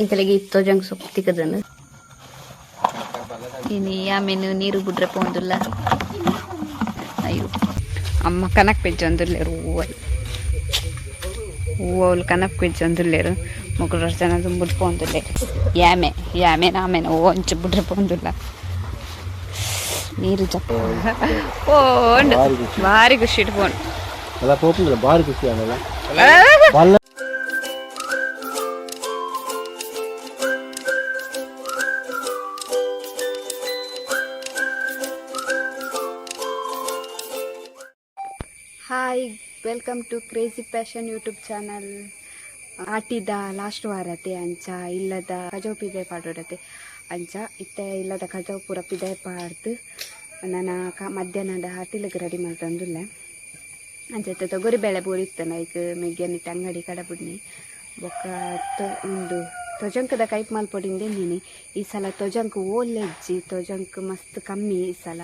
ಇಂಕಲೆಗೆ ಇತ್ತು ಜಂಗ್ ಸೊಪ್ಪು ತಿಕ್ಕದನು ಇನ್ನು ಆಮೇಲೆ ನೀರು ಬಿಡ್ರೆ ಪೋಂದಿಲ್ಲ ಅಯ್ಯೋ ಅಮ್ಮ ಕನಕ್ ಪೆಜ್ಜು ಅಂದುಲ್ಲೇರು ಹೂವ ಹೂವಲು ಕನಕ್ ಪೆಜ್ಜು ಅಂದುಲ್ಲೇರು ಮುಗ್ಳು ಜನ ತುಂಬಿಟ್ಟು ಪೋಂದುಲ್ಲೇರು ಯಾಮೆ ಯಾಮೆ ನಾಮೇನ ಹೂವು ಹಂಚು ಬಿಡ್ರೆ ಪೋಂದಿಲ್ಲ ನೀರು ಜಪ್ಪ ಪೋಂಡು ಭಾರಿ ಖುಷಿ ಇಟ್ಕೊಂಡು ಅಲ್ಲ ಪೋಪುಂದಿಲ್ಲ ಭಾರಿ ಖುಷಿ hi welcome to crazy passion YouTube channel ಆಟಿದ ಲಾಸ್ಟ್ ವಾರತೆ ಅಂಚ, ಇಲ್ಲದ ಕಜೋ ಪಿದೆ ಪಾಡೋಡತೆ ಅಂಚ, ಇತ್ತೆ ಇಲ್ಲದ ಕಜೋ ಪೂರ ಪಿದೆ ಪಾಡ್ದು, ನನ್ನ ಕ ಮಧ್ಯಾಹ್ನದ ಹಾಟಿಲಿಗೆ ರೆಡಿ ಮಾಡ್ತಂದುಲ್ಲೆ ಅಂಚ ತೊಗರಿ ಬೇಳೆ ಪೂರಿ ಇತ್ತು ನೈಕ್ ಮೆಗ್ಗನಿಟ್ಟು ಅಂಗಡಿ ಕಡಬಿಡ್ನಿ ಬೊಕ್ಕ ಒಂದು ತೊಜಂಕದ ಕೈಪ್ ಮಲ್ಪೊಡಿಂದೆ ನೀನು. ಈ ಸಲ ತ್ವಜಂಕ್ ಓಲ್ ಹೆಜ್ಜಿ ತೊಜಂಕ್ ಮಸ್ತ್ ಕಮ್ಮಿ ಈ ಸಲ.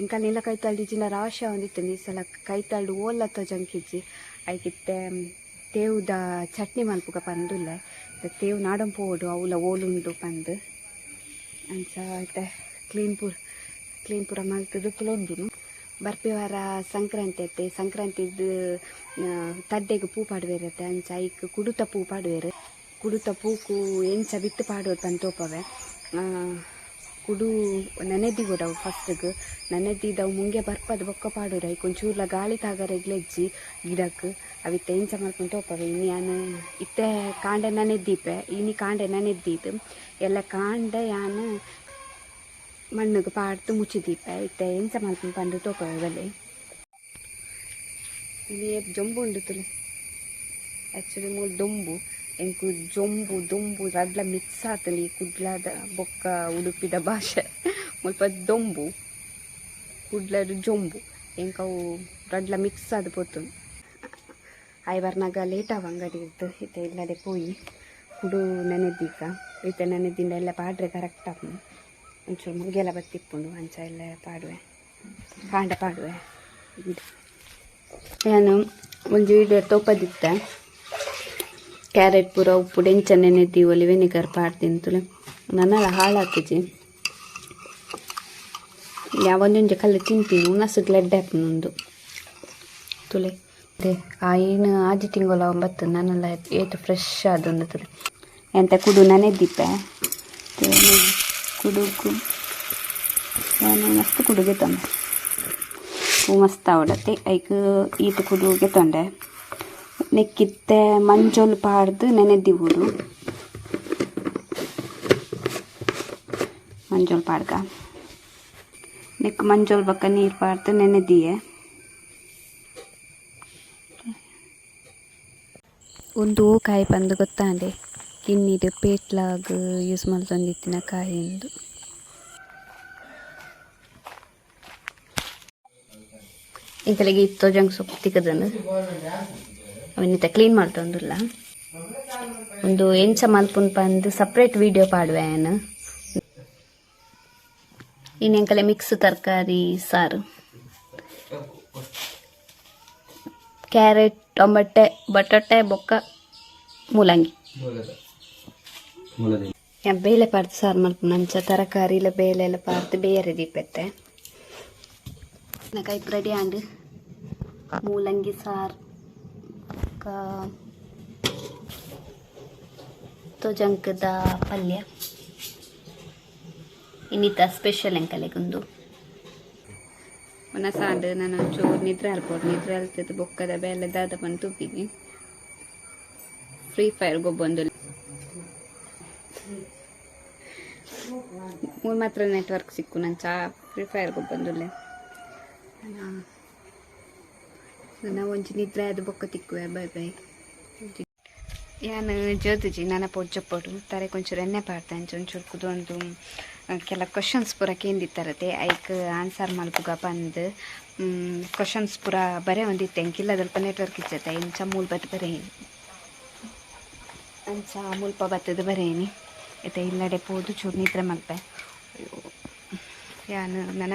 ಎಂಕಲ್ ನೆಲ ಇಜ್ಜಿನ ರಾಶ ಒಂದಿತ್ತು. ಈ ಸಲ ಕೈತಾಳ್ದು ಓಲ್ಲ ತೊಜಂಕಿಜ್ಜಿ ಐಕಿತ್ತೆ ತೇವುದ ಚಟ್ನಿ ಮಲ್ಪುಗ ಪಂದುಲ್ಲ. ತೇವು ನಾಡಂ ಪೋಡು, ಅವುಲ ಓಲುಂಡು ಪಂದು. ಅಂಚ ಐತೆ ಕ್ಲೀನ್ ಪೂರ ಕ್ಲೀನ್ ಪೂರ ಮಲ್ತದು ಕುಲೊಂದಿನು ಬರ್ಪಿ ವಾರ ಸಂಕ್ರಾಂತಿ ಐತೆ ಸಂಕ್ರಾಂತಿ ತಡ್ಡೆಗೆ ಪೂ ಪಾಡುವೇರತ್ತೆ ಅಂಚ, ಐಕ್ ಕುಡುತ ಪೂ ಪಾಡುವೇರು. ಕುಡುತ ಪೂಕು ಎಂಚ ಬಿತ್ತು ಪಾಡುವ ಪಂತೋಪವೆ ಕುಡು ನೆನೆದಿ ಕೊಡವು ಫಸ್ಟ್ಗೆ ನೆನೆದಿದ್ದವು ಮುಂಗೆ ಬರ್ಪದ ಬೊಕ್ಕ ಪಾಡೋರು ಐಕ್ ಒಂಚೂರ್ಲ ಗಾಳಿ ತಾಗರೆಗ್ಲೆಜ್ಜಿ ಗಿಡಕ್ಕೆ ಅವಿತ್ತೆ ಎಂಚ ಮಾಡ್ಕೊಂಡು ಹೋಪವೆ ಇನ್ನು ಯಾನು ಇತ್ತೆ ಕಾಂಡೆ ನೆನೆದ್ದೀಪೆ ಇನಿ ಕಾಂಡೆ ನೆನೆದ್ದೀತು ಎಲ್ಲ ಕಾಂಡೆ ಯಾನು ಮಣ್ಣಿಗೆ ಪಾಡ್ದು ಮುಚ್ಚಿದೀಪ ಇತ್ತೆ ಎಂಚ ಮಾಡ್ಕೊಂಡು ಪಂಡು ತೋಪವೆ ಬಲೆ ಇಲ್ಲಿ ಜೊಂಬು ಉಂಡು ತುಲೆ ಆ್ಯಕ್ಚುಲಿ ಮೂಲ ದೊಂಬು ಎಂಕು ಜೊಂಬು, ದೊಂಬು ರಡ್ಲ ಮಿಕ್ಸ್ ಆತಲಿ, ಕುಡ್ಲದ ಬೊಕ್ಕ ಉಡುಪಿದ ಭಾಷೆ. ಮುಲ್ಪ ದೊಂಬು, ಕುಡ್ಲದ ಜೊಂಬು. ಎಂಕವು ರಡ್ಲ ಮಿಕ್ಸ್ ಆದ ಪೋತುಂಡು ಐವರ್ನಾಗ ಲೇಟ್ ಆವ ಅಂಗಡಿ ಇತ್ತು, ಇತ್ತೆ ಇಲ್ಲದೆ ಪೋಯಿ. ಕುಡು ನೆನೆದೀಗ, ಇತ್ತೆ ನೆನೆದಿಂದ ಎಲ್ಲ ಪಾಡ್ರೆ ಕರೆಕ್ಟ್ ಆಪು ಒಂಚೂರು ಮುಗಿಯೆಲ್ಲ ಬತ್ತಿಪ್ಪುಂಡು, ಅಂಚ ಎಲ್ಲ ಪಾಡುವೆ. ಕಾಂಡ ಪಾಡುವೆ. ನಾನು ಒಂದು ವಿಡಿಯೋ ತೋಪದಿತ್ತೆ. ಕ್ಯಾರೆಟ್ ಪೂರ ಉಪ್ಪು ಡೆಂಚ ನೆನೆದಿ ಒಲಿ ವೆನಿಗರ್ ಪಾಡ್ತೀನಿ ತುಲೆ ನನ್ನೆಲ್ಲ ಹಾಳಾಕಿಜಿ ಯಾವೊಂದೊಂಜ ಕಲ್ಲು ತಿಂತೀನಿ ಉನಸು ಗ್ಲೆಡ್ ಹಾಕ್ನೊಂದು ತುಲೆ. ಆಯಿನ ಆಜಿ ತಿಂಗಳ ಒಂಬತ್ತು, ನನ್ನೆಲ್ಲ ಏಟು ಫ್ರೆಶ್ ಆದೊಂದು ತುಲೆ. ಎಂತ ಕುಡು ನೆನೆದಿಪ್ಪೆ ನಾನು ಮಸ್ತ್ ಕುಡುಗೆ ತಂದೆ. ಮಸ್ತ್ ಆವಡತ್ತೆ. ಐಕ್ ಈತ ಕುಡುಗೆ ತೊಂಡೆ ನೆಕ್ಕಿತ್ತೆ, ಮಂಜೋಲ್ ಪಾಡ್ದು ನೆನೆದಿವರು ಮಂಜೋಲ್ ಪಾಡ್ಗ. ನೆಕ್ ಮಂಜೋಲ್ ಬಕ್ಕ ನೀರು ಪಾಡ್ದು ನೆನೆದಿಯೆ. ಒಂದು ಕಾಯಿ ಬಂದು ಗೊತ್ತಾಂಡೆ. ಕಿನ್ನಿದು ಪೇಟ್ಲಾಗ್ ಯೂಸ್ ಮಾಡ್ತಂದಿತ್ತಿನ ಕಾಯಿ ಎಂದು ಇಂಕಲೆಗೆ ಇತ್ತು ಜಂಗ್ ಸೊಪ್ಪು ತಿಕ್ಕದನು. ಅವನಿತ ಕ್ಲೀನ್ ಮಾಡ್ತಂದಿಲ್ಲ ಒಂದು ಎಂಚ ಮಲ್ಪುನ್ ಪಂದು ಸಪ್ರೇಟ್ ವಿಡಿಯೋ ಪಾಡುವೆ ಏನು ಇನ್ನೆಂಕಲೆ ಮಿಕ್ಸ್ ತರಕಾರಿ, ಸಾರು. ಕ್ಯಾರೆಟ್ ಟೊಮೆಟೆ ಬಟಾಟೆ, ಬೊಕ್ಕ, ಮೂಲಂಗಿ. ಬೇಳೆ ಪಾಡ್ದು ಸಾರು ಮಲ್ಪುನ. ಅಂಚ ತರಕಾರಿ ಇಲ್ಲ, ಬೇಳೆ ಎಲ್ಲ ಪಾಡ್ದು ಬೇರೆ ದೀಪತ್ತೆ. ಕೈ ರೆಡಿ ಆಂಡು ಮೂಲಂಗಿ, ಸಾರು. ತೊಜಂಕದ ಪಲ್ಯ. ಇನ್ನಿತ ಸ್ಪೆಷಲ್ ಎಂಕಲೆಗೊಂದು ಒನ ಸಾಂಡು ನಾನು ಒಂಚೂರು ನಿದ್ರೆ ಅಲ್ಬೋದು ನಿದ್ರೆ ಅಲ್ತದ ಬೊಕ್ಕದ ಬೇಲೆ ದಾದ ಬಂದು ತುಪ್ಪಿಗೆ. ಫ್ರೀ ಫೈರ್ ಗೊಬ್ಬೊಂದು ಮೂರು ಮಾತ್ರ ನೆಟ್ವರ್ಕ್ ಸಿಕ್ಕು. ನಾನು ಚಾ ಫ್ರೀ ಫೈರ್ ಗೊಬ್ಬೊಂದುಲ್ಲೆ ನನ್ನ ಒಂಜಿ ನಿದ್ರೆ ಅದು ಬೊಕ್ಕ ತಿಕ್ಕುವೆ, ಬೈ ಬೈ. ಯಾನ ಜೋತುಜಿ ನನ್ನ ಪೊಜ್ಜಪ್ಪಡು ತಾರೆ ಕೊಂಚೂರು ಎಣ್ಣೆ ಪಾಡ್ತಾನೆ ಒಂಚೂರು ಕುದೊಂದು ಕೆಲ ಕ್ವಶನ್ಸ್ ಪೂರ ಕೇಂದಿತ್ತಾರತೆ. ಐಕ್ ಆನ್ಸರ್ ಮಲ್ಪುಗ ಬಂದು. ಕ್ವಶನ್ಸ್ ಪೂರ ಬರೇ ಒಂದಿತ್ತೆ. ಎಂಕಿಲ್ಲ ಸ್ವಲ್ಪ ನೆಟ್ವರ್ಕ್ ಇಚ್ಚತ್ತೆ ಇಂಚ ಮೂಲ್ ಬತ್ ಬರೇನಿ ಅಂಚ ಮುಲ್ಪ ಬತ್ತದ ಬರೇನಿ ಐತೆ ಇಲ್ಲಡೆ ಪೋದು ಚೂರು ನಿದ್ರೆ ಮಲ್ಪೆ ಯಾನು ನನ್ನ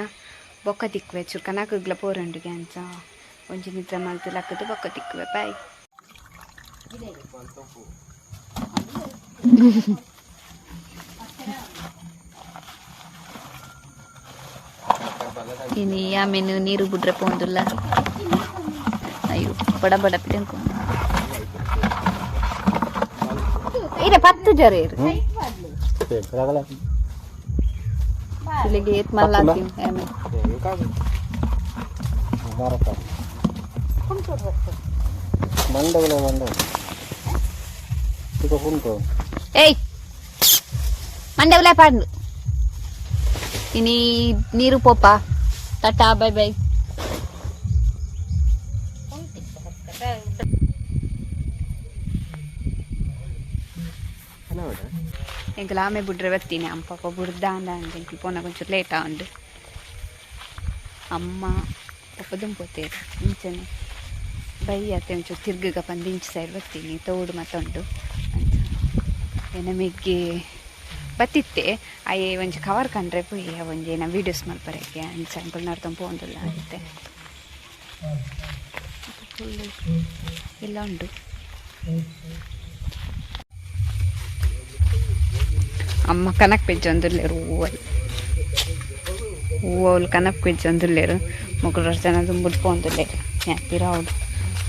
ಬೊಕ್ಕ ತಿಕ್ಕುವೆ, ಚೂರು ಕನಕಗ್ಲ ಪೋರಂಡುಗೆ ಅಂಚ. bapai ini ya menu ni rubu drepondullah ayo pada pada pidang ko ini patu jari Siligit malasim, Eme. Marata. এখন করব বন্ধ বলো বন্ধ তুই কখন কর ఏయ్ మండవలే పండు ఇని నీరు పోపా టాటా బాయ్ బాయ్ எங்கெல்லாமே புட்ற வத்தினே அம்பாக்கோ புடுதாண்டா எனக்கு போனால் கொஞ்சம் லேட்டாக உண்டு அம்மா அப்பதும் போத்தேரு இன்ச்சனே ಬೈ ಒಂಚೂರು ತಿರ್ಗಗ ಪಂದು ಸೈಡ್ ಬರ್ತೀನಿ, ತೋಡು ಮತ್ತೊಂಡು ಅಂತ. ನಮಗೆ ಬತ್ತಿತ್ತೆ. ಅಯ್ಯೇ ಒಂಜಿ ಕವರ್ ಕಂಡ್ರೆ ಪೋಯಿ ಒಂಜಿ ನಾ ವೀಡಿಯೋಸ್ ಮಲ್ಪರಕ್ಕೆ ಅಂಚ ಸ್ಯಾಂಪಲ್ ನಡ್ತಂದು ಪೋಂದಿಲ್ಲ ಆಗುತ್ತೆ. ಎಲ್ಲ ಉಂಟು ಅಮ್ಮ ಕನಕ್ ಪೆಜ್ಜ ಒಂದುಲ್ಲೇರು ಹೂವಲ್ಲಿ ಹೂವಲ್ಲಿ ಕನಕ್ ಪೆಜ್ಜ ಒಂದುಲ್ಲೇರು. ಮಗಳು ಜನ ತುಂಬಿಟ್ಟು ಪೋಂದುಲ್ಲೇರು ಯಾತಿರ ಅವಳು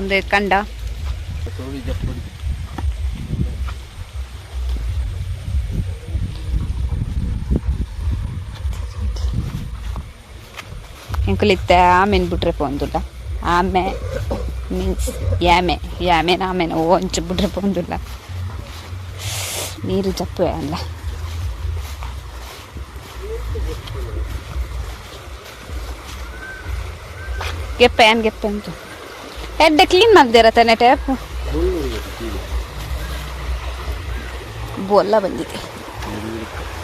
ಒಂದು ಕಂಡ ಎಂಕುಲಿತ್ತೆ ಆಮೇಲೆ ಬಿಟ್ರೆ ಪೋಂದುಲ್ಲ ಆಮೆ ಮೀನ್ಸ್ ಯಾಮೆ ಯಾಮೆನ ಆಮೆನ ಒಂಚು ಬಿಟ್ರೆ ಪೋಂದುಲ್ಲ ನೀರು ಚಪ್ಪೆ ಅಲ್ಲ ಗೆಪ್ಪೆ ಏನ್ ಗೆಪ್ಪೆ ಅಂತ ಎಡ್ಡೆ ಕ್ಲೀನ್ ಮಾಡ್ದಿರ ತಾನೆ ಟ್ಯಾಪ್ ಬೋಲ್ಲ ಬಂದಿದೆ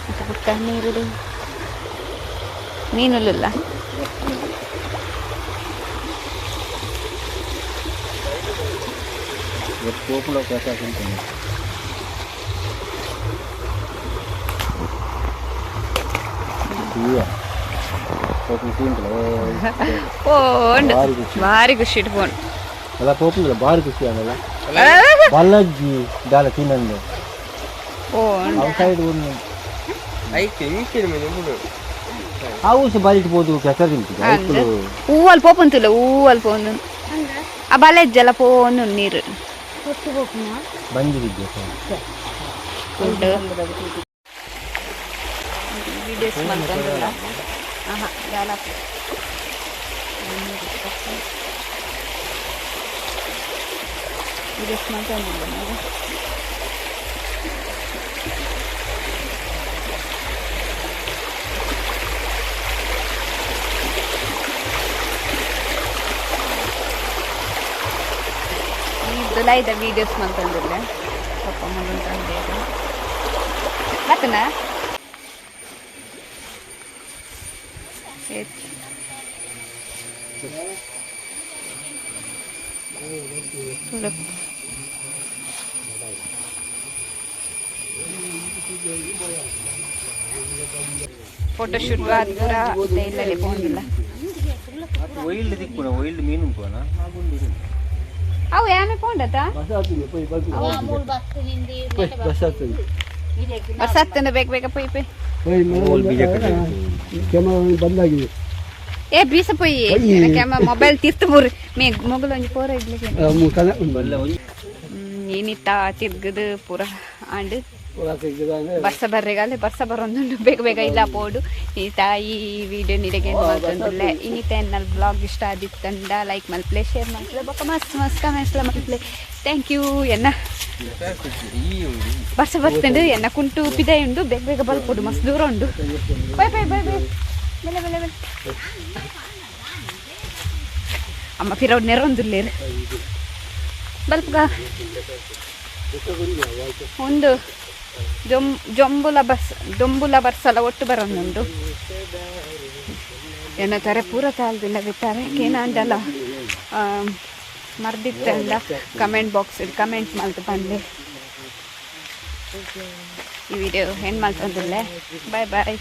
ಮತ್ತೆ ಬಿಟ್ಟ ನೀರು ನೀನುಲ್ಲ పోపులో ప్రకాశం ఉంటుంది అలా పోపులు బారుకి ఇచ్చాను అలా బాలాజీ దాని తినండి అవుట్ సైడ్ ఉంది హౌస్ బయట పోదు ఎక్కడ తింటుంది ఊవలు పోపుంతులే ఊవలు పోను ಆ ಬಲೆ ಜಲ ಪೋನು ನೀರು ಬಂದಿದ್ದೆ ವಿಡಿಯೋಸ್ ಮಾಡ್ಕೊಂಡಿಲ್ಲ ಹಾಂ ಜಾಲಪ್ಪ ವಿಡಿಯೋಸ್ ಮಾಡ್ಕೊಂಡಿಲ್ಲ ನಾವು ಇದೆಲ್ಲ ಇದೆ ವಿಡಿಯೋಸ್ ಮಾಡ್ಕೊಂಡಿಲ್ಲ ಪಪ್ಪ ಮಗನ ತಂದೆ ಮತ್ತನ ಫೋಟೋ ಶೂಟ್ ಆದ್ರ ಇಲ್ಲಲ್ಲಿ ಹೋಗಿಲ್ಲ ಒಯ್ಲ್ಡ್ ದಿಕ್ಕುನ ಒಯ್ಲ್ಡ್ ಮೀನು ಉಂಟುವನ ಅವು ಯಾಮೆ ಪೋಂಡತ ಬರ್ಸತ್ತಂದ ಬೇಗ ಬೇಗ ಪೊಯ್ ಪೊಯ್ ಬಂದಾಗಿದೆ ಏ ಬೀಸ ಪೊಯ್ ಕ್ಯಾಮ ಮೊಬೈಲ್ ತಿರ್ತು ಬುರ್ರಿ ಮೇ ಮೊಗಲು ಒಂಜಿ ಪೋರ ಇಡ್ಲಿಕ್ಕೆ ಏನಿತ್ತ ತಿರ್ಗದು ಪೂರ ಆಂಡ್ ಬರ್ಸ ಬರ್ರೆಗಾಲ ಬರ್ಸ ಬರೊಂದುಂಡು ಬೇಗ ಬೇಗ ಇಲ್ಲ ಪೋಡು ಈತ ಈ ವಿಡಿಯೋ ನಿಡಗೆ ಮಾಡ್ತಂದಿಲ್ಲ ಇನ್ನಿತ ನನ್ನ ಬ್ಲಾಗ್ ಇಷ್ಟ ಆದಿತ್ತಂಡ ಲೈಕ್ ಮಲ್ಪ್ಲೆ ಶೇರ್ ಮಾಡ್ತದೆ ಬೊಕ್ಕ ಮಸ್ತ್ ಮಸ್ತ್ ಕಮೆಂಟ್ಸ್ ಎಲ್ಲ ಮಲ್ಪ್ಲೆ ಥ್ಯಾಂಕ್ ಯು ಎನ್ನ ಬರ್ಸ ಬರ್ತಂಡು ಎನ್ನ ಕುಂಟು ಪಿದಾಯಿ ಉಂಡು ಬೇಗ ಬೇಗ ಬಲ್ಪೊಡು ಮಸ್ತ್ ದೂರ ಉಂಡು ಬೈ ಬೈ ಬೈ ಬೈ ಬೆಲೆ ಬೆಲೆ ಬೆಲೆ ಅಮ್ಮ ಪಿರೌಡ್ ನೆರೊಂದುಲ್ಲೇರು ಬಲ್ಪ್ಗ ಒಂದು ಜೊಂಬುಲ ಬಸ್, ಜೊಂಬುಲ ಬರ್ಸಲ ಒಟ್ಟು ಬರೋನುಂಡು ಏನಂತಾರೆ ಪೂರ ಕಾಲದಿಂದ ಬಿತ್ತಾರೆ ಏನಂದಲ್ಲ ಮರ್ದಿತ್ತಲ್ಲ ಕಮೆಂಟ್ ಬಾಕ್ಸ್ ಕಮೆಂಟ್ ಮಾಡ್ತು ಬಂದೆ. ಈ ವಿಡಿಯೋ ಏನು ಮಾಡ್ತಂದಿಲ್ಲ ಬಾಯ್ ಬಾಯ್